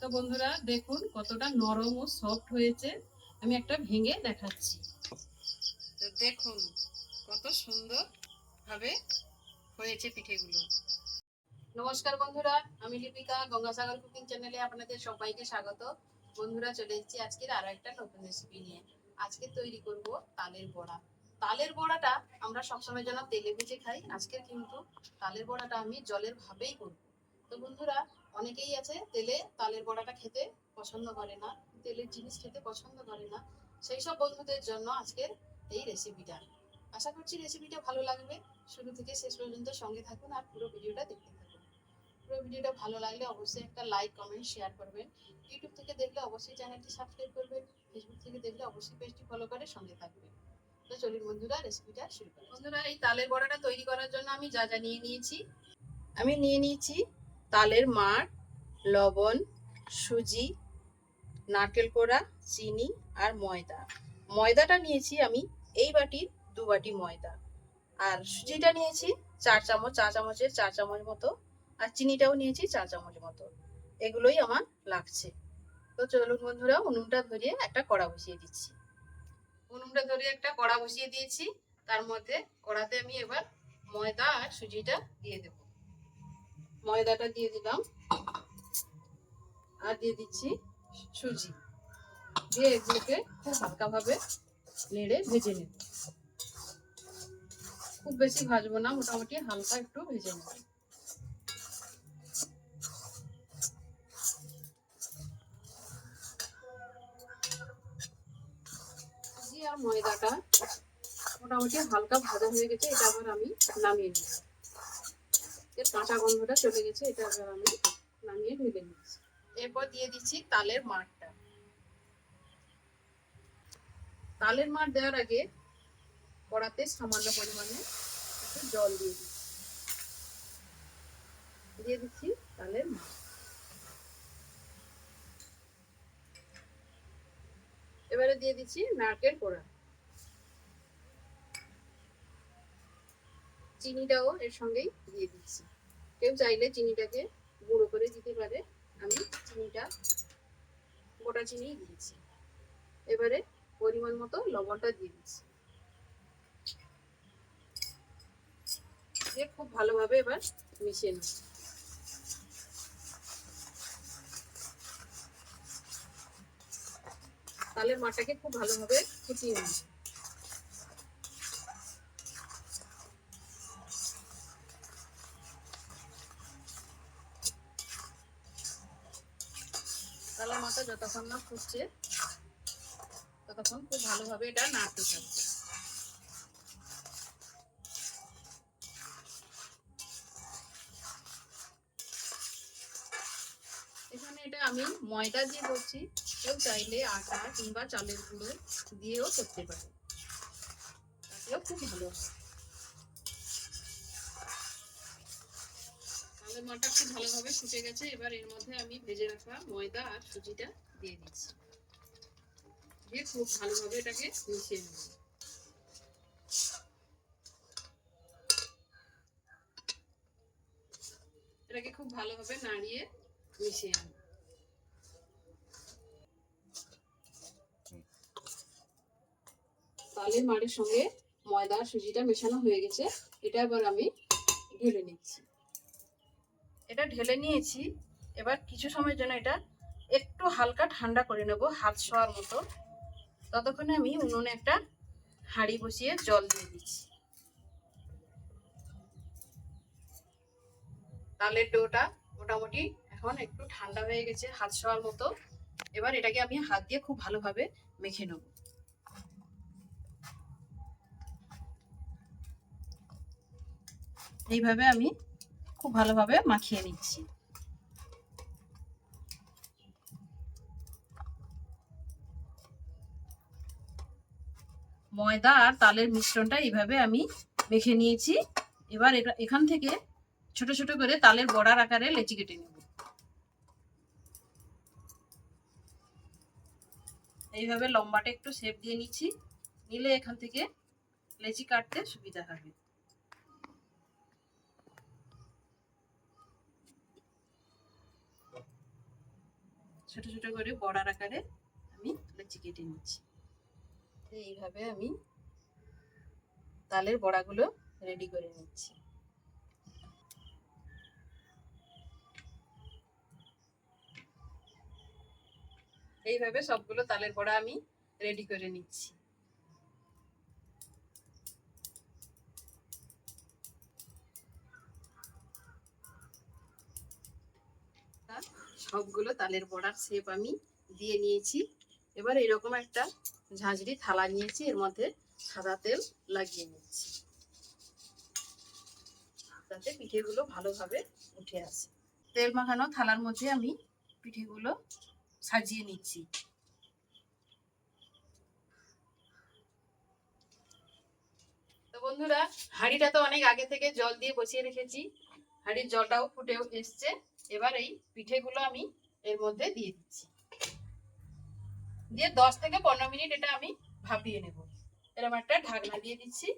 তো বন্ধুরা দেখুন কতটা নরম ও সফট হয়েছে। আমি একটা ভেঙে দেখাচ্ছি। তো দেখুন কত সুন্দর ভাবে হয়েছে পিঠেগুলো। নমস্কার বন্ধুরা, আমি লিপিকা গঙ্গাসাগর কুকিং চ্যানেলে আপনাদের সবাইকে স্বাগত। বন্ধুরা চলে এসেছি আজকের আরও একটা নতুন রেসিপি নিয়ে। আজকে তৈরি করব তালের বড়া। তালের বড়াটা আমরা সবসময় যেন তেলে ভেজে খাই, আজকে কিন্তু তালের বড়াটা আমি জলের ভাবেই করব। তো বন্ধুরা অনেকেই আছে তেলে তালের বড়াটা খেতে পছন্দ করে না তেলের জিনিস খেতে পছন্দ করে না। সেই সব বন্ধুদের জন্য আজকের এই রেসিপিটা আশা করছি রেসিপিটা ভালো লাগবে। শুরু থেকে শেষ পর্যন্ত সঙ্গে থাকুন আর পুরো ভিডিওটা দেখতে থাকুন। পুরো ভিডিওটা ভালো লাগলে অবশ্যই একটা লাইক কমেন্ট শেয়ার করবেন। ইউটিউব থেকে দেখলে অবশ্যই চ্যানেলটি সাবস্ক্রাইব করবেন। ফেসবুক থেকে দেখলে অবশ্যই পেজটি ফলো করে সঙ্গে থাকবেন। তো চলুন বন্ধুরা রেসিপিটা শুরু করি বন্ধুরা এই তালের বড়াটা তৈরি করার জন্য আমি যা যা নিয়ে নিয়েছি। আমি নিয়ে নিয়েছি তালের মাড়, লবণ, সুজি, নারকেল কোড়া, চিনি আর ময়দা। ময়দাটা নিয়েছি আমি এই বাটির দু বাটি ময়দা। আর সুজিটা নিয়েছি চার চামচ, চা চামচের চার চামচ মতো। আর চিনিটাও নিয়েছি চার চামচ মতো। এগুলোই আমার লাগছে। তো চলুন বন্ধুরা, উনুনটা ধরিয়ে একটা কড়া বসিয়ে দিচ্ছি। উনুনটা ধরিয়ে একটা কড়া বসিয়ে দিয়েছি। তার মধ্যে কড়াতে আমি এবার ময়দা আর সুজিটা দিয়ে দেব। ময়দাটা দিয়ে দিলাম। আর দিয়ে দিচ্ছি সুজি। দিয়ে এগুলোকে হালকাভাবে নেড়ে ভেজে নেব। খুব বেশি ভাজবো না, মোটামুটি হালকা একটু ভেজে নেব। আর ময়দাটা মোটামুটি হালকা ভাজা হয়ে গেছে, এটা আবার আমি নামিয়ে নেব। এর কাঁচা গন্ধটা চলে গেছে, এটা আবার আমি নামিয়ে ঢেলে নিচ্ছি। এরপর দিয়ে দিচ্ছি তালের মাঠটা তালের মাঠ দেওয়ার আগে কড়াতে সামান্য পরিমাণে একটু জল দিয়ে দিচ্ছি। দিয়ে দিচ্ছি তালের মাঠ এবারে দিয়ে দিচ্ছি নারকেল কোড়া। চিনিটাও এর সঙ্গেই দিয়ে দিচ্ছি। কেউ চাইলে চিনিটাকে গুঁড়ো করে দিতে পারে। আমি চিনিটা, গোটা চিনি দিয়েছি। এবারে পরিমাণ মতো লবণটা দিয়ে দিচ্ছি। খুব ভালোভাবে এবার মিশিয়ে নিচ্ছি। তালের মাটাকে খুব ভালোভাবে ফুটিয়ে নিচ্ছি তালের মাথা যতক্ষণ না ফুটছে, ততক্ষণ খুব ভালোভাবে এটা নাড়তে থাকবে। এখানে এটা আমি ময়দা দিয়ে করছি। কেউ চাইলে আটা কিংবা চালের গুঁড়ো দিয়েও করতে পারে। তাতেও খুব ভালো হয়। তালের মাটা খুব ভালোভাবে ফুটে গেছে। এবার এর মধ্যে আমি ভেজে রাখা ময়দা আর সুজিটা দিয়ে দিচ্ছি। দিয়ে খুব ভালোভাবে এটাকে মিশিয়ে নেব। এটাকে খুব ভালোভাবে নাড়িয়ে মিশিয়ে নেব। তালের মাড়ের সঙ্গে ময়দা সুজিটা মেশানো হয়ে গেছে। এটা এবার আমি ঢেলে নিচ্ছি। এটা ঢেলে নিয়েছি। এবার কিছু সময়ের জন্য এটা একটু হালকা ঠান্ডা করে নেব, হাত শোয়ার মতো। ততক্ষণে আমি উনুনে একটা হাঁড়ি বসিয়ে জল দিয়ে দিচ্ছি। তালের ডোটা মোটামুটি এখন একটু ঠান্ডা হয়ে গেছে, হাত শোয়ার মতো। এবার এটাকে আমি হাত দিয়ে খুব ভালোভাবে মেখে নেব। এইভাবে আমি খুব ভালোভাবে মাখিয়ে নিচ্ছি। ময়দা আর তালের মিশ্রণটা এইভাবে আমি মেখে নিয়েছি। এবার এখান থেকে ছোট ছোট করে তালের বড়ার আকারে লেচি কেটে নেব। এইভাবে লম্বাটা একটু শেপ দিয়ে নিচ্ছি। নিলে এখান থেকে লেচি কাটতে সুবিধা হবে। ছোট ছোট করে বড়ার আকারে আমি লুচি কেটে নিচ্ছি। তো এইভাবে আমি তালের বড়াগুলো রেডি করে নিচ্ছি। এইভাবে সবগুলো তালের বড়া আমি রেডি করে নিচ্ছি। সবগুলো তালের বড়ার শেপ আমি দিয়ে নিয়েছি। এবার এরকম একটা ঝাঁঝরি থালা নিয়েছি, এর মধ্যে সাদা তেল লাগিয়ে নিচ্ছি। যাতে পিঠেগুলো ভালোভাবে উঠে আসে। তেল মাখানো থালার মধ্যে আমি পিঠেগুলো সাজিয়ে নিচ্ছি। তো বন্ধুরা, হাঁড়িটা তো অনেক আগে থেকে জল দিয়ে বসিয়ে রেখেছি। হাঁড়ির জলটাও ফুটেও এসছে। এবার এই পিঠেগুলো আমি এর মধ্যে দিয়ে দিচ্ছি। দিয়ে দশ থেকে পনেরো মিনিট এটা আমি ভাপিয়ে নেব। এরকম একটা ঢাকনা দিয়ে দিচ্ছি।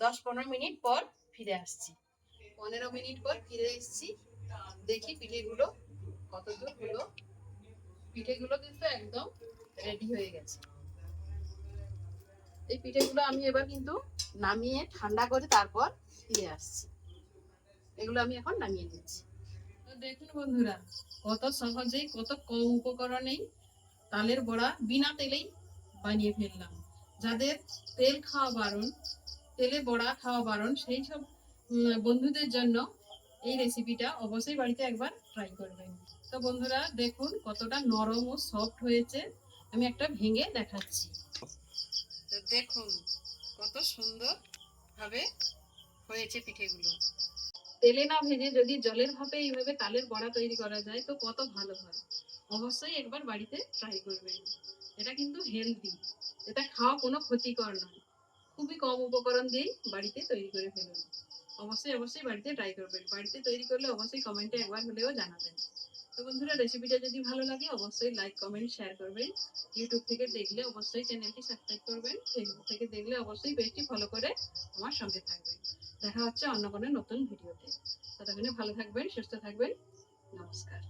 দশ পনেরো মিনিট পর ফিরে আসছি। পনেরো মিনিট পর ফিরে এসেছি। দেখি পিঠেগুলো কত দূর হলো। পিঠেগুলো কিন্তু একদম রেডি হয়ে গেছে। এই পিঠেগুলো আমি এবার কিন্তু নামিয়ে ঠান্ডা করে তারপর ফিরে আসছি। এগুলো আমি এখন নামিয়ে নিচ্ছি। দেখুন বন্ধুরা, কত সহজেই, কত কম উপকরণেই তালের বড়া বিনা তেলেই বানিয়ে ফেললাম। যাদের তেল খাওয়া বারণ, তেলে বড়া খাওয়া বারণ, সেই সব বন্ধুদের জন্য এই রেসিপিটা অবশ্যই বাড়িতে একবার ট্রাই করবেন। তো বন্ধুরা, দেখুন কতটা নরম ও সফট হয়েছে। আমি একটা ভেঙে দেখাচ্ছি। দেখুন কত সুন্দর ভাবে হয়েছে পিঠেগুলো। তেলে না ভেজে যদি জলের ভাপে এইভাবে তালের বড়া তৈরি করা যায়, তো কত ভালো হয়। অবশ্যই একবার বাড়িতে ট্রাই করবেন। এটা কিন্তু হেলদি এটা খাওয়া কোনো ক্ষতিকর নয়। খুবই কম উপকরণ দিয়েই বাড়িতে তৈরি করে ফেলুন। অবশ্যই অবশ্যই বাড়িতে ট্রাই করবেন। বাড়িতে তৈরি করলে অবশ্যই কমেন্টে একবার হলেও জানাবেন। তো বন্ধুরা রেসিপিটা যদি ভালো লাগে, অবশ্যই লাইক কমেন্ট শেয়ার করবেন। ইউটিউব থেকে দেখলে অবশ্যই চ্যানেলটি সাবস্ক্রাইব করবেন। ফেসবুক থেকে দেখলে অবশ্যই পেজটি ফলো করে আমার সঙ্গে থাকবেন। দেখা হচ্ছে অন্য কোনো নতুন ভিডিওতে ততক্ষণে ভালো থাকবেন, সুস্থ থাকবেন। নমস্কার।